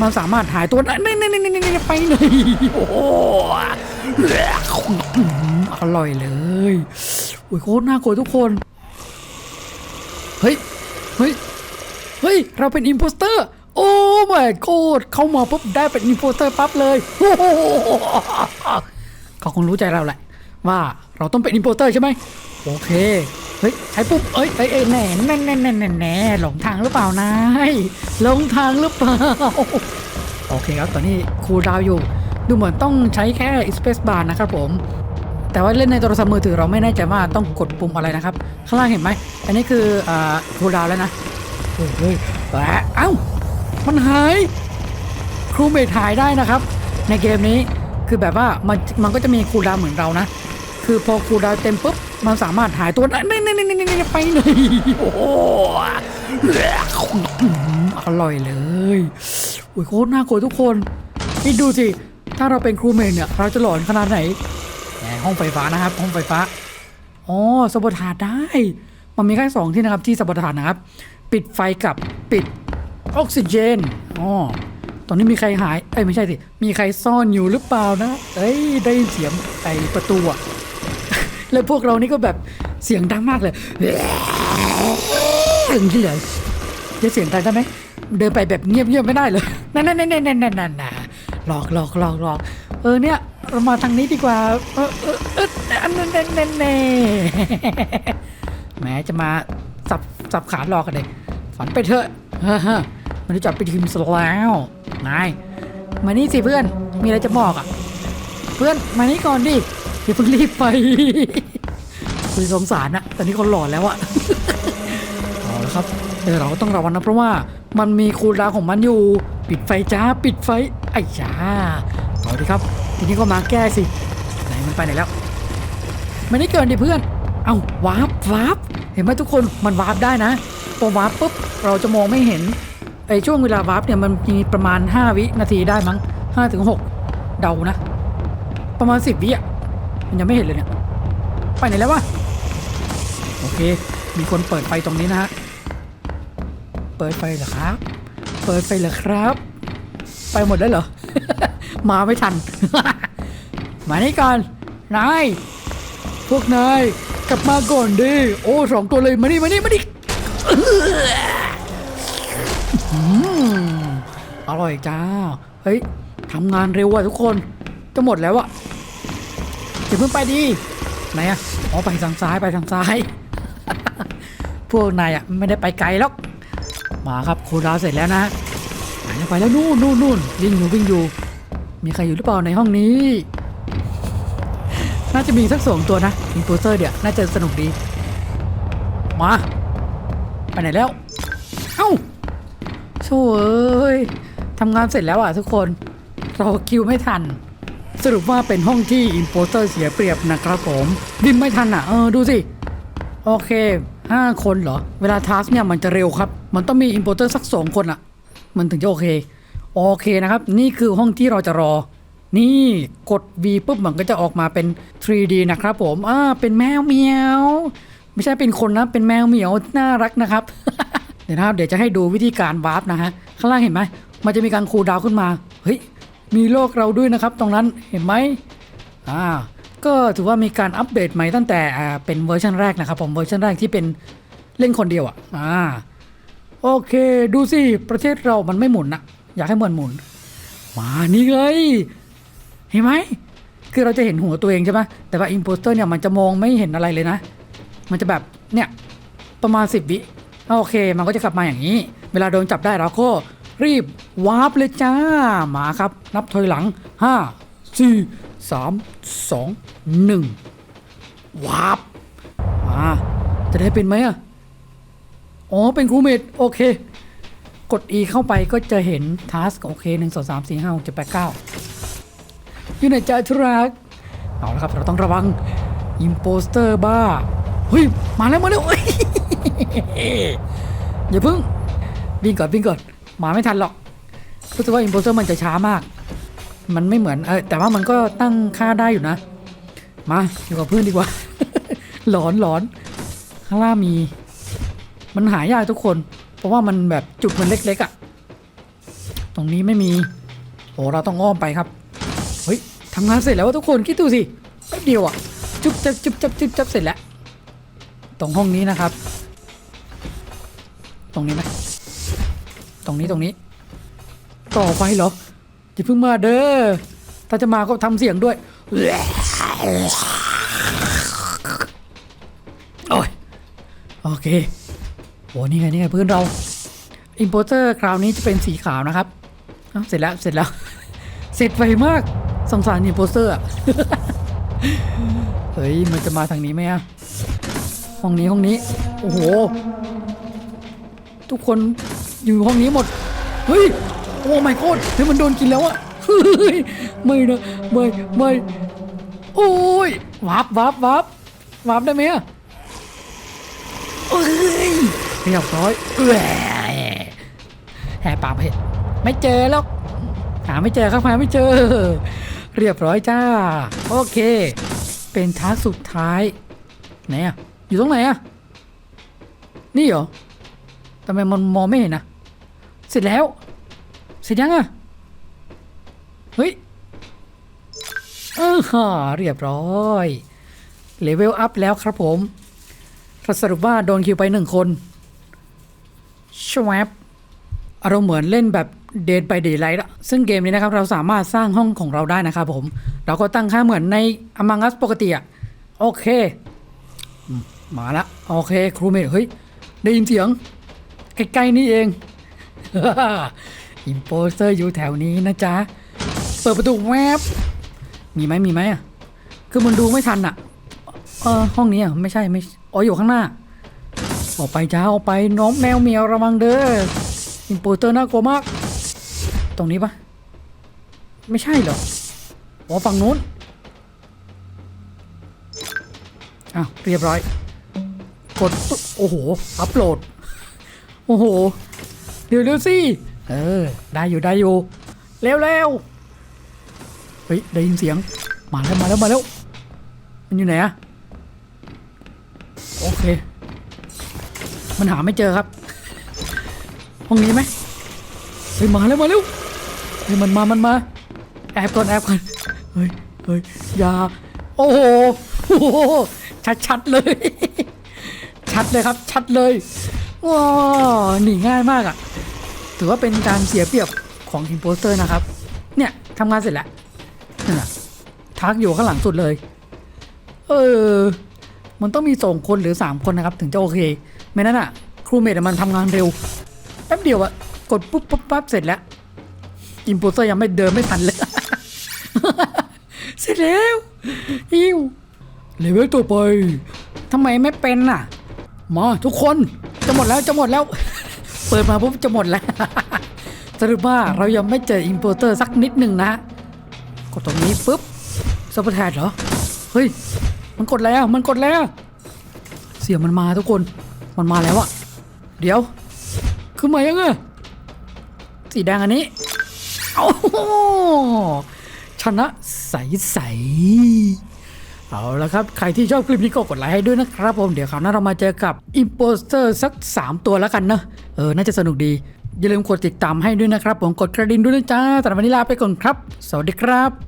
มันสามารถหายตัวได้นี่นี่นี่นี่ไปเลยโอ้โหอร่อยเลยโอ้ยโคตรน่ากลัวทุกคน เฮ้ย เฮ้ย เฮ้ย เราเป็นอิมโพสเตอร์ โอ้ my god เข้ามาปุ๊บได้เป็นอิมโพสเตอร์ปั๊บเลยโอ้เขาคงรู้ใจเราแหละ ว่าเราต้องเป็นอิมโพสเตอร์ใช่ไหมโอเคเฮ้ยใช้ปุ๊บเอ้ยเอ้ยเอ้ยแหน่แน่แน่แน่แน่แน่หลงทางหรือเปล่านายหลงทางหรือเปล่าโอเคครับตอนนี้ครูลดาวน์อยู่ ดูเหมือนต้องใช้แค่ Space Bar นะครับผมแต่ว่าเล่นในโทรศัพท์มือถือเราไม่แน่ใจว่าต้องกดปุ่มอะไรนะครับ ข้างล่างเห็นไหม อันนี้คืออ่าครูลดาวน์แล้วนะเฮ้ยเฮ้ยแหวะเอ้ามันหายครูเมทหายได้นะครับ ในเกมนี้คือแบบว่ามันมันก็จะมีคูลดาวน์เหมือนเรานะ คือพอคูดาวเต็มปุ๊บ มันสามารถหายตัวได้นี่นี่นี่นี่ไปเลยโอ้โหอร่อยเลยโอ้ยโคตรน่ากลัวทุกคนคิดดูสิ ถ้าเราเป็นครูเมทเนี่ยเราจะหลอนขนาดไหนแหมห้องไฟฟ้านะครับ ห้องไฟฟ้าอ๋อสบทาได้ มันมีแค่สองที่นะครับที่สบทานะครับ ปิดไฟกับปิดออกซิเจนอ๋อตอนนี้มีใครหาย เอ้ยไม่ใช่สิ มีใครซ่อนอยู่หรือเปล่านะ เอ้ยได้ยินเสียงไอประตูอะ แล้วพวกเรานี่ก็แบบเสียงดังมากเลยอย่างที่เลือจะเสียงดังได้ไหมเดินไปแบบเงียบๆไม่ได้เลยนั่นนั่นนั่นนั่นนั่นนั่นหลอกหลอกหลอกหลอกเออเนี่ยเรามาทางนี้ดีกว่า เออเออเอออันนั้นนั่นนั่นนั่นแหม้จะมาสับสับขาหลอกกันเลยฝันไปเถอะฮมันจะจับไปทีมซะแล้วนายมานี่สิเพื่อนมีอะไรจะบอกอะ เพื่อนมานี่ก่อนดิ อย่าเพิ่งรีบไปคุยสงสารนะแตอนนี้คนหลอนแล้วอะเอาละครับแต่เราก็ต้องระวังนะเพราะว่ามันมีคูลดาวของมันอยู่ ปิดไฟจ้าปิดไฟไอ้จ้าเอาดิครับ ทีนี้ก็มาแก้สิไหนมันไปไหนแล้วมันไม่เกินดิเพื่อน เอาวาร์ปวาร์ปเห็นไหมทุกคนมันวาร์ปได้นะพอวาร์ปปุ๊บเราจะมองไม่เห็นไอ้ช่วงเวลาวาร์ปเนี่ยมันมีประมาณ 5 วินาทีได้มั้ง5ถึง6เดานะ ประมาณ 10 วิอะ มันยังไม่เห็นเลยเนี่ย ไปไหนแล้ววะ โอเค มีคนเปิดไฟตรงนี้นะฮะ เปิดไฟเหรอครับ เปิดไฟเหรอครับ ไปหมดแล้วเหรอ มาไม่ทัน มานี่ก่อน นาย พวกนาย กลับมาก่อนดิ โอ้สองตัวเลย มานี่มานี่มานี่อร่อยจ้า เฮ้ยทำงานเร็วว่ะทุกคน จะหมดแล้วอะ เพิ่งไปดิไหนอะอ๋อไปทางซ้ายไปทางซ้าย พวกนายอะไม่ได้ไปไกลหรอกมาครับโคดาเสร็จแล้วนะไปแล้วไปแล้วนู่นนู่นนู่นวิ่งอยู่วิ่งอยู่ มีใครอยู่หรือเปล่าในห้องนี้ น่าจะมีสักสองตัวนะอินโพเซอร์เดี๋ยวน่าจะสนุกดี มาไปไหนแล้ว เอ้าโถ่เอ้ยทำงานเสร็จแล้วอะทุกคนรอคิวไม่ทัน สรุปว่าเป็นห้องที่อินโพเซอร์เสียเปรียบนะครับผมวิ่งไม่ทันอะเออดูสิ โอเคห้าคนเหรอ เวลาทัสเนี่ยมันจะเร็วครับ มันต้องมีอินโพเตอร์สักสองคนอะ มันถึงจะโอเค โอเคนะครับ นี่คือห้องที่เราจะรอ นี่กด V ปุ๊บมันก็จะออกมาเป็น 3D นะครับผมอ่าเป็นแมวเหมียว ไม่ใช่เป็นคนนะ เป็นแมวเหมียวน่ารักนะครับ เดี๋ยวนะครับเดี๋ยวจะให้ดูวิธีการวาร์ปนะฮะข้างล่างเห็นไหมมันจะมีการคูลดาวขึ้นมาเฮ้ย มีโลกเราด้วยนะครับ ตรงนั้นเห็นไหมอ่าก็ถือว่ามีการอัปเดตใหม่ตั้งแต่อ่าเป็นเวอร์ชันแรกนะครับ ผมเวอร์ชันแรกที่เป็นเล่นคนเดียวอะอ่าโอเคดูสิประเทศเรามันไม่หมุนนะอยากให้มันหมุนมานี่ไงเห็นไหมคือเราจะเห็นหัวตัวเองใช่ไหมแต่ว่าอิ p โพสเตอร์เนี่ยมันจะมองไม่เห็นอะไรเลยนะ มันจะแบบเนี่ยประมาณ 10 วิโอเค มันก็จะกลับมาอย่างนี้ เวลาโดนจับได้เราก็ รีบวาร์ปเลยจ้ามาครับ นับถอยหลัง 5 4 3 2 1วาร์ปมาจะได้เป็นไหมอะอ๋อ เป็นครูเมดโอเค กด E เข้าไปก็จะเห็นทัสโอเคหนึ่งสองสามสี่ห้าหกเจ็ดแปดเก้าอยู่ในใจทุรักเอาละครับ เราต้องระวังอิมโปสเตอร์บ้า เฮ้ย มาแล้ว มาแล้วอย่าเพิ่งวิ่งก่อนวิ่งก่อน มาไม่ทันหรอกรู้สึกว่าอิมโปสเตอร์มันจะช้ามาก มันไม่เหมือนเออแต่ว่ามันก็ตั้งค่าได้อยู่นะ มาอยู่กับเพื่อนดีกว่า หลอนหลอนข้างล่างมี มันหายากทุกคน เพราะว่ามันแบบจุดมันเล็กๆอะ่ะ ตรงนี้ไม่มีโอ้เราต้องอ้อมไปครับเฮ้ยทำงานเสร็จแล้วทุกคนคิดดูสิแป๊บเดียวอะจุ๊บจับจุ๊บจับจุ๊บจับเสร็จแล้ว ตรงห้องนี้นะครับ ตรงนี้ไหม ตรงนี้ตรงนี้ ต่อไฟเหรออย่าเพิ่งมาเด้อถ้าจะมาก็ทำเสียงด้วยโอ้ยโอเคโอ้นี่ไงนี่ไงเพื่อนเราอินโพเตอร์คราวนี้จะเป็นสีขาวนะครับอ้าวเสร็จแล้วเสร็จแล้ว เสร็จไวมากสงสารอินโพเตอร์อะเฮ้ยมันจะมาทางนี้ไหมอะห้องนี้ห้องนี้ โอ้โห ทุกคน อยู่ห้องนี้หมด เฮ้ย โอ้ไม่โคตรเฮ้ยมันโดนกินแล้วอะเฮ้ยไม่นะไม่ไม่โอ้ยวับวับวับวับได้ไหมอะเอ้ยเรียบร้อยเอ้ยแหบปากเห็ดไม่เจอแล้วหาไม่เจอครับหาไม่เจอ เรียบร้อยจ้า โอเค เป็นท้าสุดท้ายไหนอะอยู่ตรงไหนอะนี่เหรอทำไมมันมองไม่เห็นนะ เสร็จแล้ว เสร็จยังอะเฮ้ยเออฮ่าเรียบร้อยเลเวลอัพแล้วครับผมสรุปว่าโดนคิวไปหนึ่งคนชวบอารมณ์เหมือนเล่นแบบเดนไปเดย์ไลท์อะซึ่งเกมนี้นะครับ เราสามารถสร้างห้องของเราได้นะครับผม เราก็ตั้งค่าเหมือนใน Among Us ปกติอะโอเคมมาละ โอเค ครูเมทเฮ้ย ได้ยินเสียง ใกล้ ๆ นี่เอง อิมโปสเตอร์อยู่แถวนี้นะจ๊ะ เปิดประตูแวบมีไหมมีไหมอะ คือมันดูไม่ทันอะ เออห้องนี้อะไม่ใช่ไม่ อ๋ออยู่ข้างหน้า ออกไปจ้าออกไปน้องแมวเมียวระวังเด้อ อิมโปสเตอร์น่ากลัวมาก ตรงนี้ปะไม่ใช่หรออ๋อฝั่งนู้นอ้าวเรียบร้อย กด โอ้โห อัปโหลด โอ้โห เดี๋ยวเร็วสิเออ ได้อยู่ได้อยู่เร็วเร็วเฮ้ยได้ยินเสียงมาแล้วมาแล้วมาแล้วมันอยู่ไหนอะโอเค มันหาไม่เจอครับ ห้องนี้ไหมเฮ้ยมาแล้วมาแล้วเฮ้ยมันมามันมาแอบก่อนแอบก่อนเฮ้ยเฮ้ยอย่าโอ้โหโอโหชัดชัดๆเลย ชัดเลยครับ ชัดเลย ว้าวหนีง่ายมากอะ่ะ ถือว่าเป็นการเสียเปรียบของอินโพสเตอร์นะครับ เนี่ยทำงานเสร็จแล้วนั่นน่ะทักอยู่ข้างหลังสุดเลย เออ มันต้องมีสองคนหรือสามคนนะครับ ถึงจะโอเค ไม่นั้นอะ ครูเมดมันทำงานเร็ว แป๊บเดียวอะกดปุ๊บปั๊บปั๊บเสร็จแล้วอินโพสเตอร์ยังไม่เดินไม่ทันเลยเสร็จแล้วอิวเลเวลต่อไปทำไมไม่เป็นน่ะ มาทุกคน จะหมดแล้วจะหมดแล้ว เปิดมาปุ๊บจะหมดแล้วสรุปว่าเรายังไม่เจออินโพเตอร์สักนิดหนึ่งนะกดตรงนี้ปุ๊บซัพพอร์ตเหรอ เฮ้ย มันกดแล้วมันกดแล้ว เสียงมันมาทุกคนมันมาแล้วอะเดี๋ยวคือมายังไงสีแดงอันนี้โอ้ชนะใสๆ เอาละครับ ใครที่ชอบคลิปนี้ก็กดไลค์ให้ด้วยนะครับผม เดี๋ยวคราวหน้าเรามาเจอกับอิมโปสเตอร์สัก 3 ตัวแล้วกันเนอะเออ น่าจะสนุกดี อย่าลืมกดติดตามให้ด้วยนะครับผม กดกระดิ่งด้วยนะจ้าแต่วันนี้ลาไปก่อนครับ สวัสดีครับ